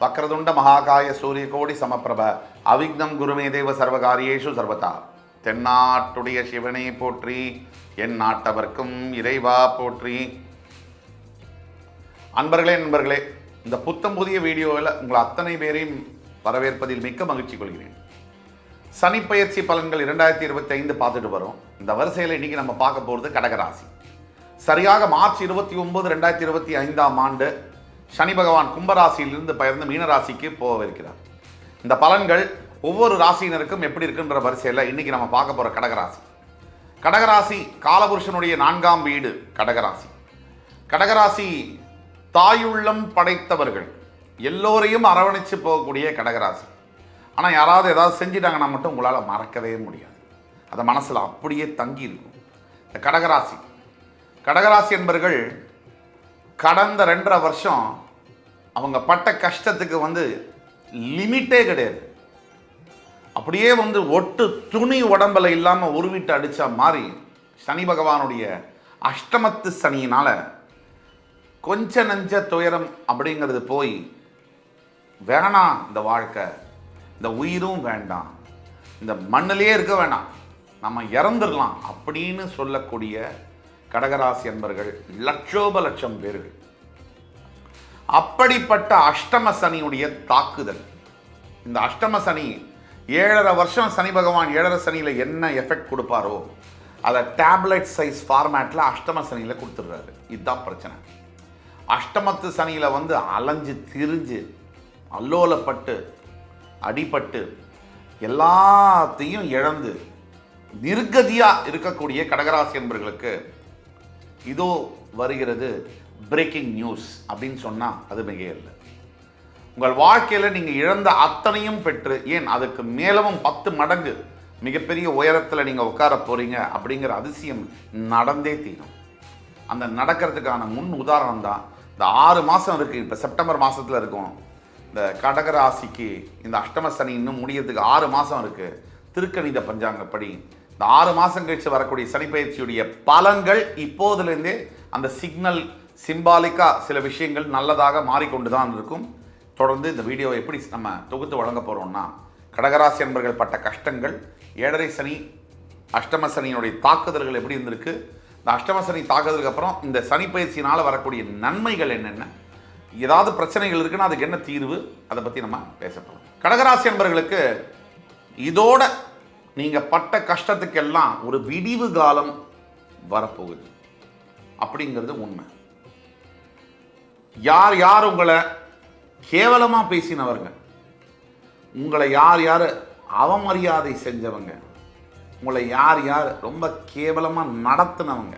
வக்ரதுண்ட மகாகாய சூரியகோடி சமப்பிரப அவிக்னம் குருமே தேவ சர்வகாரியேஷு சர்வதா. தென்னாட்டுடைய சிவனை போற்றி என் நாட்டவர்க்கும் இறைவா போற்றி. அன்பர்களே நண்பர்களே இந்த புத்தம் புதிய வீடியோவில் உங்கள் அத்தனை பேரையும் வரவேற்பதில் மிக்க மகிழ்ச்சி கொள்கிறேன். சனிப்பெயர்ச்சி பலன்கள் இரண்டாயிரத்தி இருபத்தி ஐந்து பார்த்துட்டு வரோம். இந்த வரிசையில் இன்னைக்கு நம்ம பார்க்க போகிறது கடகராசி. சரியாக மார்ச் இருபத்தி ஒம்பது ரெண்டாயிரத்தி இருபத்தி ஐந்தாம் ஆண்டு சனி பகவான் கும்பராசியிலிருந்து பெயர்ந்து மீனராசிக்கு போகவிருக்கிறார். இந்த பலன்கள் ஒவ்வொரு ராசியினருக்கும் எப்படி இருக்குன்ற வரிசையில் இன்னைக்கு நம்ம பார்க்க போகிற கடகராசி. கடகராசி காலபுருஷனுடைய நான்காம் வீடு கடகராசி. கடகராசி தாயுள்ளம் படைத்தவர்கள். எல்லோரையும் அரவணைச்சு போகக்கூடிய கடகராசி. ஆனால் யாராவது ஏதாவது செஞ்சிட்டாங்கன்னா மட்டும் உங்களால் மறக்கவே முடியாது. அதை மனசில் அப்படியே தங்கி இருக்கும் இந்த கடகராசி. கடகராசி என்பர்கள் கடந்த ரெண்டரை வருஷம் அவங்க பட்ட கஷ்டத்துக்கு வந்து லிமிட்டே கிடையாது. அப்படியே வந்து ஒட்டு துணி உடம்புல இல்லாமல் உருவிட்டு அடித்தா மாதிரி சனி பகவானுடைய அஷ்டமத்து சனியினால் கொஞ்ச நஞ்ச துயரம் அப்படிங்கிறது போய் வேணாம் இந்த வாழ்க்கை இந்த உயிரும் வேண்டாம் இந்த மண்ணிலே இருக்க வேண்டாம் நம்ம இறந்துடலாம் அப்படின்னு சொல்லக்கூடிய கடகராசி என்பர்கள் லட்சோப லட்சம் பேர்கள். அப்படிப்பட்ட அஷ்டம சனியுடைய தாக்குதல். இந்த அஷ்டம சனி ஏழரை வருஷம் சனி பகவான் ஏழரை சனியில் என்ன எஃபெக்ட் கொடுப்பாரோ அதை டேப்லெட் சைஸ் ஃபார்மேட்டில் அஷ்டம சனியில் கொடுத்துடுறாரு. இதுதான் பிரச்சனை. அஷ்டமத்து சனியில் வந்து அலைஞ்சு திரிஞ்சு அல்லோலப்பட்டு அடிபட்டு எல்லாத்தையும் இழந்து நிர்கதியாக இருக்கக்கூடிய கடகராசி என்பர்களுக்கு இதோ வருகிறது பிரேக்கிங் நியூஸ் அப்படின்னு சொன்னால் அது மிக இல்லை. உங்கள் வாழ்க்கையில் நீங்கள் இழந்த அத்தனையும் பெற்று ஏன் அதுக்கு மேலவும் பத்து மடங்கு மிகப்பெரிய உயரத்தில் நீங்கள் உட்கார போகிறீங்க அப்படிங்கிற அதிசயம் நடந்தே தீரும். அந்த நடக்கிறதுக்கான முன் உதாரணம் தான் இந்த ஆறு மாதம் இருக்குது இப்போ செப்டம்பர் மாதத்தில் இருக்கும். இந்த கடகராசிக்கு இந்த அஷ்டம சனி இன்னும் முடியறதுக்கு ஆறு மாதம் இருக்குது திருக்கணித பஞ்சாங்கப்படி இந்த ஆறு மாதம் கழிச்சு வரக்கூடிய சனிப்பயிற்சியுடைய பலன்கள் இப்போதுலேருந்தே அந்த சிக்னல் சிம்பாலிக்காக சில விஷயங்கள் நல்லதாக மாறிக்கொண்டு தான் இருக்கும். தொடர்ந்து இந்த வீடியோவை எப்படி நம்ம தொகுத்து வழங்க போகிறோம்னா கடகராசி என்பர்கள் பட்ட கஷ்டங்கள் ஏழரை சனி அஷ்டம சனியினுடைய தாக்குதல்கள் எப்படி இருந்திருக்கு இந்த அஷ்டம சனி தாக்குதலுக்கு அப்புறம் இந்த சனி பயிற்சியினால் வரக்கூடிய நன்மைகள் என்னென்ன ஏதாவது பிரச்சனைகள் இருக்குன்னா அதுக்கு என்ன தீர்வு அதை பற்றி நம்ம பேச போகிறோம் கடகராசி என்பர்களுக்கு இதோட நீங்கள் பட்ட கஷ்டத்துக்கெல்லாம் ஒரு விடிவு காலம் வரப்போகுது. அப்படிங்கிறது உண்மை. யார் யார் உங்களை கேவலமாக பேசினவருங்க உங்களை யார் யார் அவமரியாதை செஞ்சவங்க? உங்களை யார் யார் ரொம்ப கேவலமாக நடத்தினவங்க?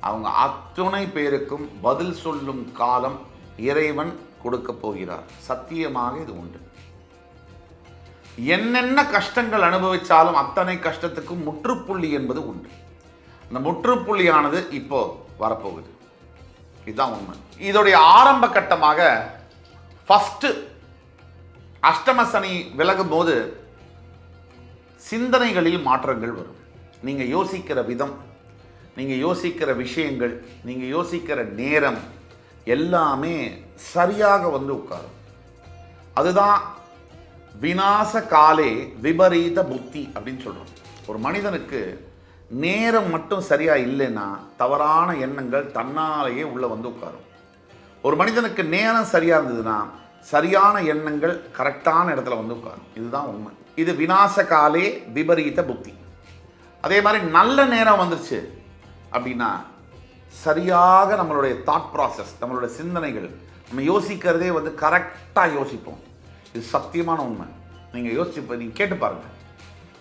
அவங்க அத்துணை பேருக்கும் பதில் சொல்லும் காலம் இறைவன் கொடுக்க போகிறார். சத்தியமாக இது உண்டு. என்னென்ன கஷ்டங்கள் அனுபவித்தாலும் அத்தனை கஷ்டத்துக்கும் முற்றுப்புள்ளி என்பது உண்டு. அந்த முற்றுப்புள்ளியானது இப்போ வரப்போகுது. இதுதான் உண்மை. இதோடைய ஆரம்ப கட்டமாக ஃபஸ்ட்டு அஷ்டம சனி விலகும் போது சிந்தனைகளில் மாற்றங்கள் வரும். நீங்கள் யோசிக்கிற விதம் நீங்கள் யோசிக்கிற விஷயங்கள் நீங்கள் யோசிக்கிற நேரம் எல்லாமே சரியாக வந்து உட்காரும். அதுதான் விநாச காலே விபரீத புத்தி அப்படின்னு சொல்கிறோம் ஒரு மனிதனுக்கு நேரம் மட்டும் சரியாக இல்லைன்னா தவறான எண்ணங்கள் தன்னாலேயே உள்ளே வந்து உட்காரும். ஒரு மனிதனுக்கு நேரம் சரியாக இருந்ததுன்னா சரியான எண்ணங்கள் கரெக்டான இடத்துல வந்து உட்காரும். இதுதான் உண்மை. இது வினாச காலே விபரீத புத்தி. அதே மாதிரி நல்ல நேரம் வந்துருச்சு அப்படின்னா சரியாக நம்மளுடைய தாட் ப்ராசஸ் நம்மளுடைய சிந்தனைகள் நம்ம யோசிக்கிறதே வந்து கரெக்டாக யோசிப்போம். இது சத்தியமான உண்மை. நீங்கள் யோசிச்சு நீங்கள் கேட்டு பாருங்கள்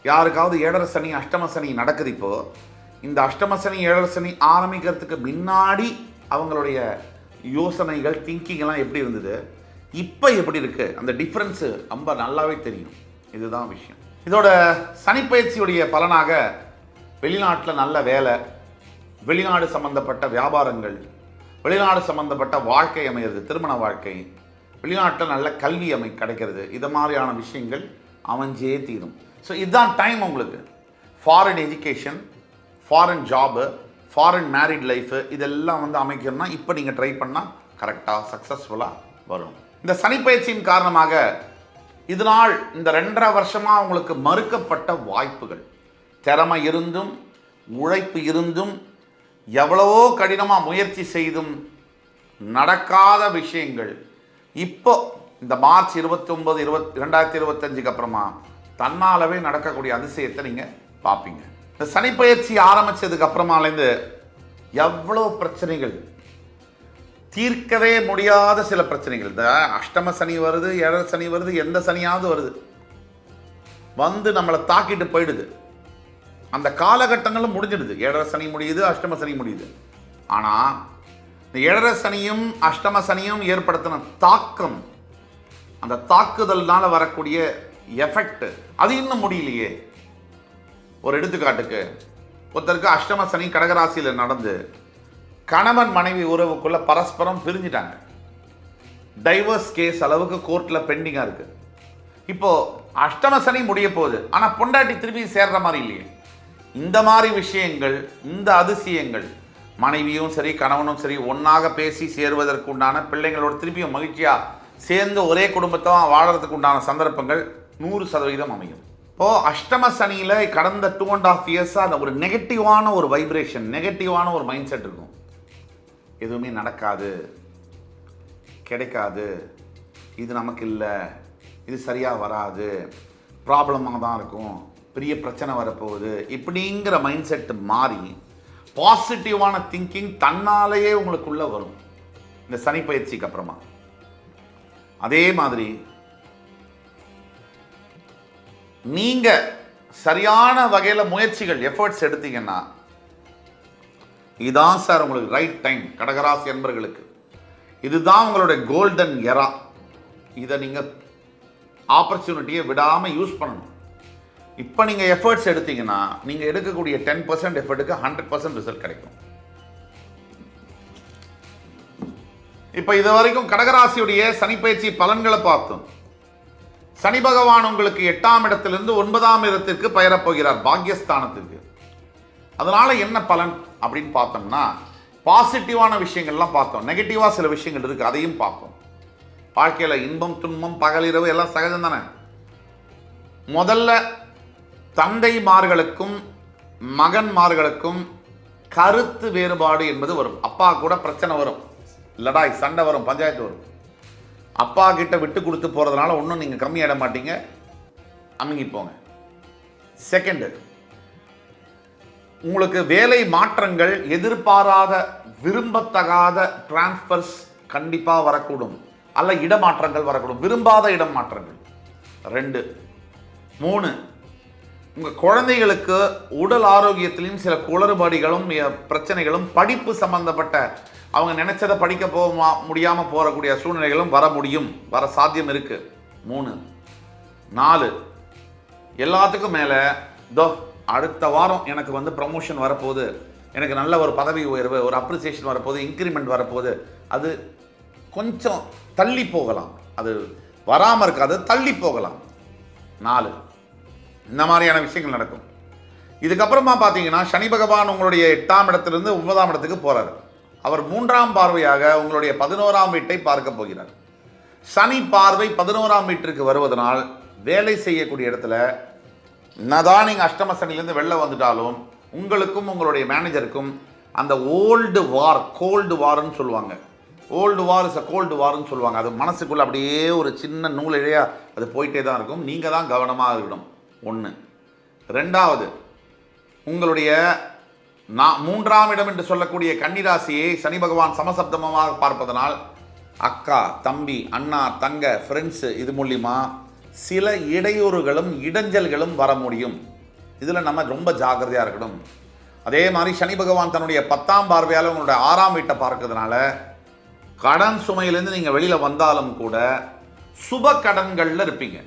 யாருக்காவது ஏழரை சனி அஷ்டம சனி நடக்குது இப்போ இந்த அஷ்டம சனி ஏழரை சனி ஆரம்பிக்கிறதுக்கு முன்னாடி அவங்களுடைய யோசனைகள் திங்கிங் எல்லாம் எப்படி இருந்தது? இப்போ எப்படி இருக்குது அந்த டிஃப்ரென்ஸு ரொம்ப நல்லாவே தெரியும். இதுதான் விஷயம். இதோட சனிப்பயிற்சியுடைய பலனாக வெளிநாட்டில் நல்ல வேலை வெளிநாடு சம்பந்தப்பட்ட வியாபாரங்கள் வெளிநாடு சம்பந்தப்பட்ட வாழ்க்கை அமையிறது திருமண வாழ்க்கை வெளிநாட்டில் நல்ல கல்வி அமை கிடைக்கிறது. இது மாதிரியான விஷயங்கள் அமைஞ்சே தீரும். ஸோ இதுதான் டைம் உங்களுக்கு. Foreign education foreign job foreign married life இதெல்லாம் வந்து அமைக்கணும்னா இப்போ நீங்கள் ட்ரை பண்ணால் கரெக்டாக சக்ஸஸ்ஃபுல்லாக வரும். இந்த சனிப்பயிற்சியின் காரணமாக இதனால் இந்த ரெண்டரை வருஷமாக உங்களுக்கு மறுக்கப்பட்ட வாய்ப்புகள். திறமை இருந்தும் உழைப்பு இருந்தும் எவ்வளவோ கடினமாக முயற்சி செய்தும் நடக்காத விஷயங்கள். இப்போ இந்த மார்ச் இருபத்தி ஒன்பது இருபத் ரெண்டாயிரத்தி இருபத்தஞ்சுக்கு அப்புறமா தன்னாலவே நடக்கக்கூடிய அதிசயத்தை நீங்கள் பார்ப்பீங்க இந்த சனிப்பயிற்சி ஆரம்பிச்சதுக்கு அப்புறமாலேருந்து எவ்வளோ பிரச்சனைகள்? தீர்க்கவே முடியாத சில பிரச்சனைகள். இந்த அஷ்டம சனி வருது ஏழரை சனி வருது எந்த சனியாவது வருது. வந்து நம்மளை தாக்கிட்டு போயிடுது. அந்த காலகட்டங்களும் முடிஞ்சிடுது. ஏழரை சனி முடியுது அஷ்டம சனி முடியுது. ஆனால் இந்த ஏழரை சனியும் அஷ்டம சனியும் ஏற்படுத்தின தாக்கம் அந்த தாக்குதல்னால வரக்கூடிய எஃபெக்ட் அது இன்னும் முடியலையே. ஒரு எடுத்துக்காட்டுக்கு ஒருத்தருக்கு அஷ்டம சனி கடகராசியில் நடந்து கணவன் மனைவி உறவுக்குள்ள பரஸ்பரம் பிரிஞ்சிட்டாங்க. டைவர்ஸ் கேஸ் அளவுக்கு கோர்ட்டில் பெண்டிங்காக இருக்கு. இப்போ அஷ்டம சனி முடிய போகுது. ஆனால் பொண்டாட்டி திருப்பி சேர்ற மாதிரி இல்லையே. இந்த மாதிரி விஷயங்கள் இந்த அதிசயங்கள் மனைவியும் சரி கணவனும் சரி ஒன்றாக பேசி சேருவதற்கு உண்டான பிள்ளைங்களோட திருப்பியும் மகிழ்ச்சியாக சேர்ந்து ஒரே குடும்பத்தை வாழறதுக்கு உண்டான சந்தர்ப்பங்கள் நூறு சதவீதம் அமையும். இப்போது அஷ்டம சனியில் கடந்த டூ அண்ட் ஆஃப் இயர்ஸாக அந்த ஒரு நெகட்டிவான ஒரு வைப்ரேஷன் நெகட்டிவான ஒரு மைண்ட் செட் இருக்கும். எதுவுமே நடக்காது கிடைக்காது இது நமக்கு இல்லை இது சரியாக வராது ப்ராப்ளமாக தான் இருக்கும் பெரிய பிரச்சனை வரப்போகுது இப்படிங்கிற மைண்ட் செட்டு மாறி பாசிட்டிவான திங்கிங் தன்னாலேயே உங்களுக்குள்ளே வரும். இந்த சனி பயிற்சிக்கு அப்புறமா. அதே மாதிரி நீங்கள் சரியான வகையில் முயற்சிகள் எஃபர்ட்ஸ் எடுத்தீங்கன்னா இதுதான் சார் உங்களுக்கு ரைட் டைம் கடகராசி என்பர்களுக்கு இதுதான் உங்களுடைய கோல்டன் எரா இதை நீங்கள் ஆப்பர்ச்சுனிட்டியை விடாமல் யூஸ் பண்ணணும். இப்போ நீங்கள் எஃபர்ட்ஸ் எடுத்தீங்கன்னா நீங்கள் எடுக்கக்கூடிய டென் பர்சன்ட் எஃபர்ட்டுக்கு ஹண்ட்ரட் பர்சன்ட் ரிசல்ட் கிடைக்கும். இப்போ இது வரைக்கும் கடகராசியுடைய சனிப்பயிற்சி பலன்களை பார்த்தோம். சனி பகவான் உங்களுக்கு எட்டாம் இடத்திலிருந்து ஒன்பதாம் இடத்திற்கு பெயரப் போகிறார் பாக்யஸ்தானத்திற்கு அதனால என்ன பலன் அப்படின்னு பார்த்தோம்னா பாசிட்டிவான விஷயங்கள்லாம் பார்த்தோம். நெகட்டிவாக சில விஷயங்கள் இருக்குது அதையும் பார்ப்போம். வாழ்க்கையில் இன்பம் துன்பம் பகலிரவு எல்லாம் சகஜம் தானே முதல்ல தந்தைமார்களுக்கும் மகன்மார்களுக்கும் கருத்து வேறுபாடு என்பது வரும். அப்பா கூட பிரச்சனை வரும். லடாய் சண்டை வரும் பஞ்சாயத்து வரும். அப்பா கிட்ட விட்டு கொடுத்து போகிறதுனால ஒன்றும் நீங்கள் கம்மியாயிட மாட்டீங்க. அமுங்கி போங்க. செகண்டு உங்களுக்கு வேலை மாற்றங்கள் எதிர்பாராத விரும்பத்தகாத டிரான்ஸ்ஃபர்ஸ் கண்டிப்பாக வரக்கூடும். அல்ல இடமாற்றங்கள் வரக்கூடும். விரும்பாத இடம் மாற்றங்கள். ரெண்டு மூணு உங்கள் குழந்தைகளுக்கு உடல் ஆரோக்கியத்திலையும் சில குளறுபடிகளும் பிரச்சனைகளும் படிப்பு சம்பந்தப்பட்ட அவங்க நினச்சதை படிக்க போக முடியாமல் போகக்கூடிய சூழ்நிலைகளும் வர முடியும். வர சாத்தியம் இருக்குது மூணு. நாலு. எல்லாத்துக்கும் மேலே தோ அடுத்த வாரம் எனக்கு வந்து ப்ரமோஷன் வரப்போகுது. எனக்கு நல்ல ஒரு பதவி உயர்வு ஒரு அப்ரிசியேஷன் வரப்போகுது இன்க்ரிமெண்ட் வரப்போகுது. அது கொஞ்சம் தள்ளி போகலாம். அது வராமல் இருக்காது தள்ளி போகலாம். நாலு. இந்த மாதிரியான விஷயங்கள் நடக்கும். இதுக்கப்புறமா பார்த்தீங்கன்னா சனி பகவான் உங்களுடைய எட்டாம் இடத்துலேருந்து ஒன்பதாம் இடத்துக்கு போகிறார் அவர் மூன்றாம் பார்வையாக உங்களுடைய பதினோராம் வீட்டை பார்க்க போகிறார். சனி பார்வை பதினோராம் வீட்டிற்கு வருவதனால் வேலை செய்யக்கூடிய இடத்துல என்னதான் நீங்கள் அஷ்டம சனிலேருந்து வெளில வந்துட்டாலும் உங்களுக்கும் உங்களுடைய மேனேஜருக்கும் அந்த ஓல்டு வார் கோல்டு வார்னு சொல்லுவாங்க. Old war is a cold வார்னு சொல்லுவாங்க. அது மனசுக்குள்ளே அப்படியே ஒரு சின்ன நூலிழையாக அது போயிட்டே தான் இருக்கும். நீங்கள் தான் கவனமாக இருக்கணும். ஒன்று ரெண்டாவது உங்களுடைய நான் மூன்றாம் இடம் என்று சொல்லக்கூடிய கன்னிராசியை சனி பகவான் சமசப்தமமாக பார்ப்பதனால் அக்கா தம்பி அண்ணா தங்க ஃப்ரெண்ட்ஸு இது மூலிமா சில இடையூறுகளும் இடைஞ்சல்களும் வர முடியும். இதில் நம்ம ரொம்ப ஜாக்கிரதையாக இருக்கணும். அதே மாதிரி சனி பகவான் தன்னுடைய பத்தாம் பார்வையால் உங்களுடைய ஆறாம் வீட்டை பார்க்கறதுனால கடன் சுமையிலேருந்து நீங்கள் வெளியில் வந்தாலும் கூட சுப கடன்களில் இருப்பீங்க.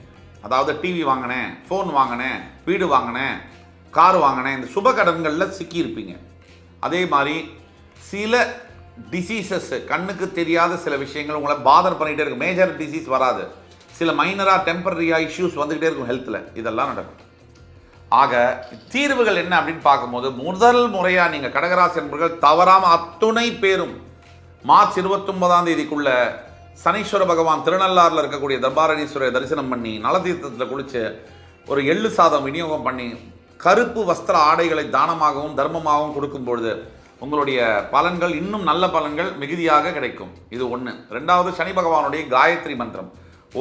அதாவது டிவி வாங்கினேன் ஃபோன் வாங்கினேன் வீடு வாங்கினேன் கார் வாங்கினேன் இந்த சுப கடன்களில் சிக்கியிருப்பீங்க. அதே மாதிரி சில டிசீசஸ் கண்ணுக்கு தெரியாத சில விஷயங்கள் உங்களை பாதர் பண்ணிகிட்டே இருக்கும். மேஜர் டிசீஸ் வராது. சில மைனராக டெம்பரரியாக இஷ்யூஸ் வந்துக்கிட்டே இருக்கும் ஹெல்த்தில் இதெல்லாம் நடக்கும். ஆக தீர்வுகள் என்ன அப்படின்னு பார்க்கும்போது முதல் முறையாக நீங்கள் கடகராசி என்பர்கள் தவறாமல் அத்துணை பேரும் மார்ச் இருபத்தொன்பதாம் தேதிக்குள்ளே சனீஸ்வர பகவான் திருநள்ளாரில் இருக்கக்கூடிய தர்பாரணீஸ்வரரை தரிசனம் பண்ணி நலதீர்த்தத்தில் குளித்து ஒரு எள்ளு சாதம் விநியோகம் பண்ணி கருப்பு வஸ்திர ஆடைகளை தானமாகவும் தர்மமாகவும் கொடுக்கும் பொழுது உங்களுடைய பலன்கள் இன்னும் நல்ல பலன்கள் மிகுதியாக கிடைக்கும். இது ஒன்று ரெண்டாவது சனி பகவானுடைய காயத்ரி மந்திரம்.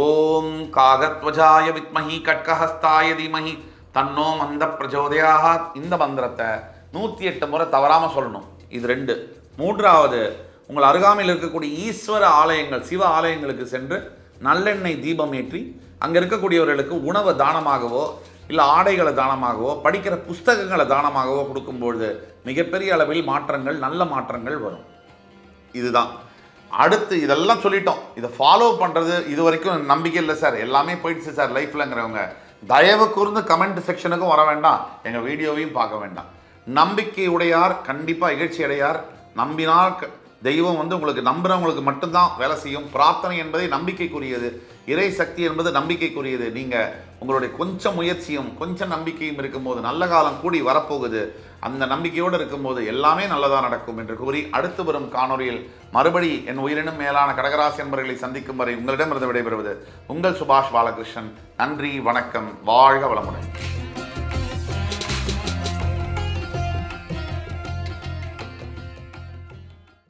ஓம் காகத்வஜாய வித்மஹி கட்கஹஸ்தாய தீமஹி தன்னோ மந்த பிரஜோதயாக இந்த மந்திரத்தை நூற்றி எட்டு முறை தவறாமல் சொல்லணும். இது ரெண்டு. மூன்றாவது உங்கள் அருகாமையில் இருக்கக்கூடிய ஈஸ்வர ஆலயங்கள் சிவ ஆலயங்களுக்கு சென்று நல்லெண்ணெய் தீபம் ஏற்றி அங்கே இருக்கக்கூடியவர்களுக்கு உணவை தானமாகவோ இல்லை ஆடைகளை தானமாகவோ படிக்கிற புஸ்தகங்களை தானமாகவோ கொடுக்கும்பொழுது மிகப்பெரிய அளவில் மாற்றங்கள் நல்ல மாற்றங்கள் வரும். இதுதான். அடுத்து இதெல்லாம் சொல்லிட்டோம். இதை ஃபாலோ பண்ணுறது இது வரைக்கும் நம்பிக்கை இல்லை சார். எல்லாமே போயிடுச்சு சார் லைஃப்லங்கிறவங்க. தயவு கூர்ந்து கமெண்ட் செக்ஷனுக்கும் வர வேண்டாம். எங்கள் வீடியோவையும் பார்க்க வேண்டாம். நம்பிக்கை உடையார் கண்டிப்பாக இகழ்ச்சி அடையார். நம்பினால் க- தெய்வம் வந்து உங்களுக்கு நம்புறவங்களுக்கு மட்டும்தான் வேலை செய்யும். பிரார்த்தனை என்பதை நம்பிக்கைக்குரியது. இறை சக்தி என்பது நம்பிக்கைக்குரியது. நீங்கள் உங்களுடைய கொஞ்சம் முயற்சியும் கொஞ்சம் நம்பிக்கையும் இருக்கும்போது நல்ல காலம் கூடி வரப்போகுது. அந்த நம்பிக்கையோடு இருக்கும்போது எல்லாமே நல்லதாக நடக்கும் என்று கூறி அடுத்து வரும் காணொலியில் மறுபடி என் உயிரினும் மேலான கடகராசி என்பர்களை சந்திக்கும் வரை உங்களிடமிருந்து விடைபெறுவது உங்கள் சுபாஷ் பாலகிருஷ்ணன். நன்றி வணக்கம் வாழ்க வளமுடன்.